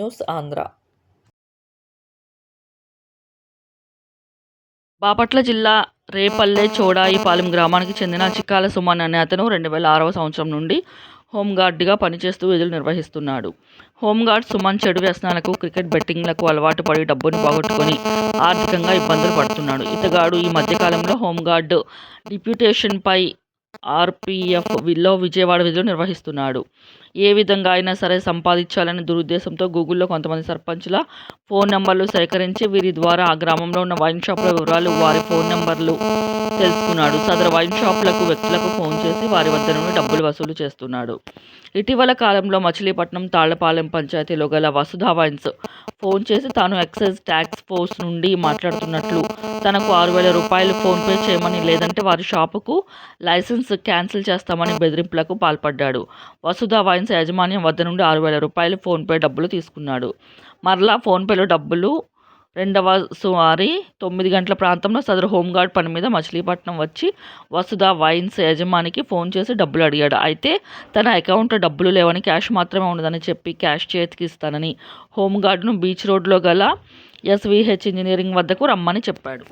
News Andhra Bapatla జిల్లా రేపల్లె చోడాయిపాలెం గ్రామానికి చెందిన చిక్కాల సుమన్ అనే అతను రెండు వేల ఆరవ సంవత్సరం నుండి హోంగార్డ్గా పనిచేస్తూ విధులు నిర్వహిస్తున్నాడు. హోంగార్డ్ సుమన్ చెడు వ్యసనాలకు క్రికెట్ బెట్టింగ్లకు అలవాటు పడి డబ్బును పోగొట్టుకొని ఆర్థికంగా ఇబ్బందులు పడుతున్నాడు. ఇతగాడు ఈ మధ్యకాలంలో హోంగార్డ్ డిప్యూటేషన్పై ఆర్పీఎఫ్ విల్లో విజయవాడ విధులు నిర్వహిస్తున్నాడు. ఏ విధంగా అయినా సరే సంపాదించాలనే దురుద్దేశంతో గూగుల్లో కొంతమంది సర్పంచ్ల ఫోన్ నెంబర్లు సేకరించి వీరి ద్వారా ఆ గ్రామంలో ఉన్న వైన్ షాపుల వివరాలు వారి ఫోన్ నెంబర్లు తెలుసుకున్నాడు. సదరు వైన్ షాపులకు వ్యక్తులకు ఫోన్ చేసి వారి వద్ద నుండి డబ్బులు వసూలు చేస్తున్నాడు. ఇటీవల కాలంలో మచిలీపట్నం తాళ్ళపాలెం పంచాయతీలో గల వసుధా వైన్స్ ఫోన్ చేసి తాను ఎక్సైజ్ ట్యాక్స్ ఫోర్స్ నుండి మాట్లాడుతున్నట్లు. తనకు ఆరు వేల రూపాయలు ఫోన్పే చేయమని లేదంటే వారి షాపుకు లైసెన్స్ క్యాన్సిల్ చేస్తామని బెదిరింపులకు పాల్పడ్డాడు. వసుధా వైన్స్ యాజమాన్యం వద్ద నుండి ఆరు వేల రూపాయలు ఫోన్పే డబ్బులు తీసుకున్నాడు. మరలా ఫోన్పేలో డబ్బులు రెండవ సుమారి తొమ్మిది గంటల ప్రాంతంలో సదరు హోంగార్డ్ పని మీద మచిలీపట్నం వచ్చి వసుధ వైన్స్ యజమానికి ఫోన్ చేసి డబ్బులు అడిగాడు. అయితే తన అకౌంట్లో డబ్బులు లేవని క్యాష్ మాత్రమే ఉండదని చెప్పి క్యాష్ చేతికి ఇస్తానని హోంగార్డ్ను బీచ్ రోడ్లో గల ఎస్విహెచ్ ఇంజనీరింగ్ వద్దకు రమ్మని చెప్పాడు.